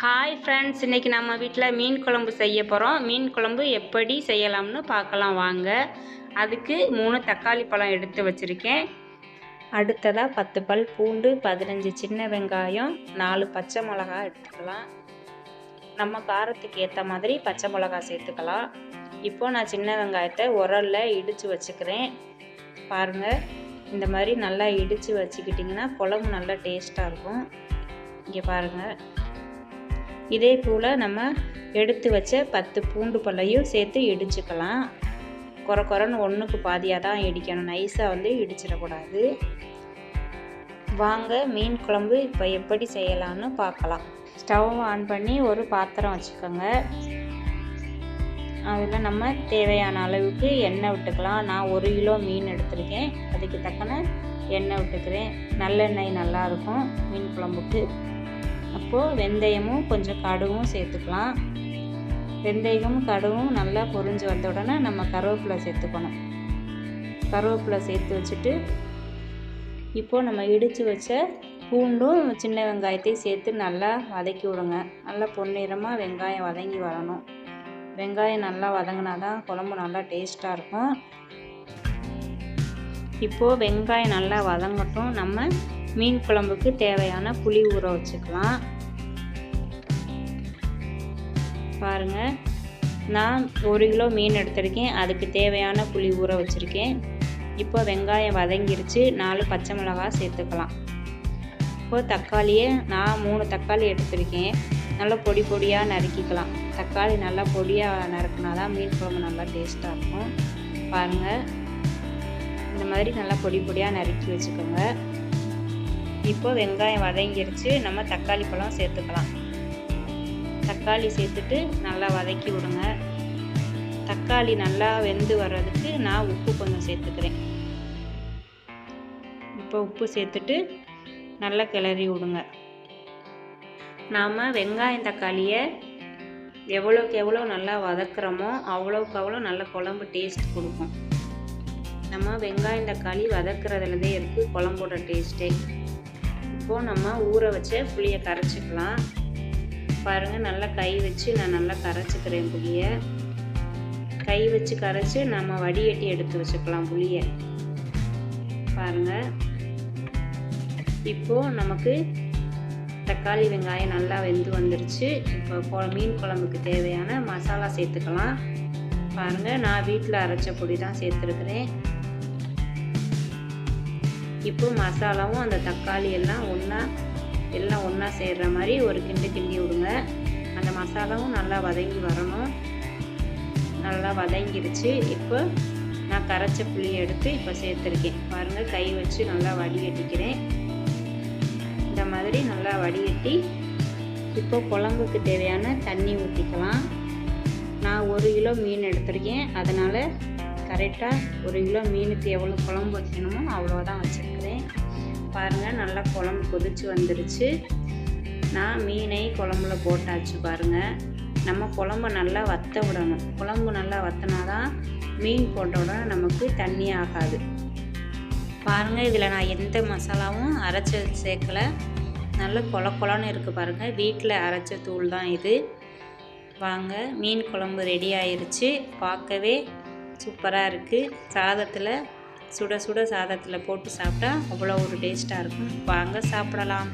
Hi friends இன்றைக்கி நம்ம வீட்டில் மீன் குழம்பு செய்ய போகிறோம் மீன் குழம்பு எப்படி செய்யலாம்னு பார்க்கலாம் வாங்க. அதுக்கு மூணு தக்காளி பழம் எடுத்து வச்சுருக்கேன். அடுத்ததாக பத்து பல் பூண்டு பதினஞ்சு சின்ன வெங்காயம் நாலு பச்சை மிளகா எடுத்துக்கலாம். நம்ம காரத்துக்கு ஏற்ற மாதிரி பச்சை மிளகா சேர்த்துக்கலாம். இப்போது நான் சின்ன வெங்காயத்தை உரலில் இடித்து வச்சுக்கிறேன். பாருங்கள் இந்த மாதிரி நல்லா இடித்து வச்சுக்கிட்டிங்கன்னா குழம்பு நல்லா டேஸ்ட்டாக இருக்கும். இங்கே பாருங்கள் இதே போல் நம்ம எடுத்து வச்ச பத்து பூண்டு பல்லையும் சேர்த்து இடிச்சுக்கலாம். குறை குறைன்னு ஒன்றுக்கு பாதியாக தான் இடிக்கணும். நைஸாக வந்து இடிச்சிடக்கூடாது. வாங்க மீன் குழம்பு இப்போ எப்படி செய்யலான்னு பார்க்கலாம். ஸ்டவ் ஆன் பண்ணி ஒரு பாத்திரம் வச்சுக்கோங்க. அதில் நம்ம தேவையான அளவுக்கு எண்ணெய் விட்டுக்கலாம். நான் ஒரு கிலோ மீன் எடுத்திருக்கேன். அதுக்கு தக்கன எண்ணெய் விட்டுக்கிறேன். நல்லெண்ணெய் நல்லாயிருக்கும் மீன் குழம்புக்கு. அப்போது வெந்தயமும் கொஞ்சம் கடுகும் சேர்த்துக்கலாம். வெந்தயம் கடுகும் நல்லா பொரிஞ்சு வந்த உடனே நம்ம கருவேப்பிலை சேர்த்துக்கணும். கருவேப்பிலை சேர்த்து வச்சுட்டு இப்போது நம்ம இடித்து வச்ச பூண்டும் சின்ன வெங்காயத்தையும் சேர்த்து நல்லா வதக்கி விடுங்க. நல்லா பொன்னிறமாக வெங்காயம் வதங்கி வரணும். வெங்காயம் நல்லா வதங்கினா தான் குழம்பு நல்லா டேஸ்ட்டாக இருக்கும். இப்போது வெங்காயம் நல்லா வதங்கட்டும். நம்ம மீன் குழம்புக்கு தேவையான புளி ஊற வச்சுக்கலாம். பாருங்கள் நான் ஒரு கிலோ மீன் எடுத்திருக்கேன். அதுக்கு தேவையான புளி ஊற வச்சுருக்கேன். இப்போ வெங்காயம் வதங்கிருச்சு. நாலு பச்சை மிளகாய் சேர்த்துக்கலாம். இப்போ தக்காளியை நான் மூணு தக்காளி எடுத்திருக்கேன். நல்லா பொடி பொடியாக நறுக்கிக்கலாம். தக்காளி நல்லா பொடியாக நறுக்கினா தான் மீன் குழம்பு நல்லா டேஸ்ட்டாக இருக்கும். பாருங்கள் இந்த மாதிரி நல்லா பொடி பொடியாக நறுக்கி வச்சுக்கோங்க. இப்போ வெங்காயம் வதங்கிருச்சு. நம்ம தக்காளி பழம் சேர்த்துக்கலாம். தக்காளி சேர்த்துட்டு நல்லா வதக்கி விடுங்க. தக்காளி நல்லா வெந்து வர்றதுக்கு நான் உப்பு கொஞ்சம் சேர்த்துக்கிறேன். இப்போ உப்பு சேர்த்துட்டு நல்லா கிளறி விடுங்க. நாம் வெங்காயம் தக்காளியை எவ்வளோக்கு எவ்வளோ நல்லா வதக்குறோமோ அவ்வளோக்கு அவ்வளோ நல்ல குழம்பு டேஸ்ட் கொடுக்கும். நம்ம வெங்காயம் தக்காளி வதக்குறதுலதே இருக்குது குழம்போட டேஸ்ட்டே இப்போது நம்ம ஊற வச்ச புளியை கரைச்சிக்கலாம். பாருங்கள் நல்லா கை வச்சு நான் நல்லா கரைச்சிக்கிறேன் புளியை. கை வச்சு கரைச்சி நம்ம வடிகட்டி எடுத்து வச்சுக்கலாம் புளியை. பாருங்கள் இப்போது நமக்கு தக்காளி வெங்காயம் நல்லா வெந்து வந்துருச்சு. இப்போ மீன் குழம்புக்கு தேவையான மசாலா சேர்த்துக்கலாம். பாருங்கள் நான் வீட்டில் அரைச்ச பொடி தான் சேர்த்துருக்குறேன். இப்போ மசாலாவும் அந்த தக்காளி எல்லாம் ஒன்றா எல்லாம் ஒன்றா சேர்கிற மாதிரி ஒரு கிண்டு கிண்டி விடுங்க. அந்த மசாலாவும் நல்லா வதங்கி வரணும். நல்லா வதங்கிருச்சு. இப்போ நான் கரைச்ச புளியை எடுத்து இப்போ சேர்த்துருக்கேன். பாருங்கள் கை வச்சு நல்லா வடிகட்டிக்கிறேன். இந்த மாதிரி நல்லா வடிகட்டி இப்போ குழம்புக்கு தேவையான தண்ணி ஊற்றிக்கலாம் நான் ஒரு கிலோ மீன் எடுத்திருக்கேன். அதனால் கரெக்டாக ஒரு கிலோ மீனுக்கு எவ்வளோ குழம்பு வைக்கணுமோ அவ்வளோதான் வச்சுருக்கேன். பாருங்கள் நல்லா குழம்பு கொதிச்சு வந்துருச்சு. நான் மீனை குழம்புல போட்டாச்சு பாருங்கள் நம்ம குழம்பு நல்லா வத்த விடணும். குழம்பு நல்லா வத்தினா தான் மீன் போட்ட உடனே நமக்கு தண்ணி ஆகாது. பாருங்கள் இதில் நான் எந்த மசாலாவும் அரைச்சி சேர்க்கலை. நல்ல கொல கொலன்னு இருக்குது பாருங்கள் வீட்டில் அரைச்ச தூள் தான் இது. வாங்க மீன் குழம்பு ரெடி ஆயிடுச்சு பார்க்கவே சூப்பராக இருக்குது சாதத்தில் சுட சுட சாதத்தில் போட்டு சாப்பிட்டா அவ்வளோ ஒரு டேஸ்ட்டாக இருக்கும். வாங்க சாப்பிடலாம்.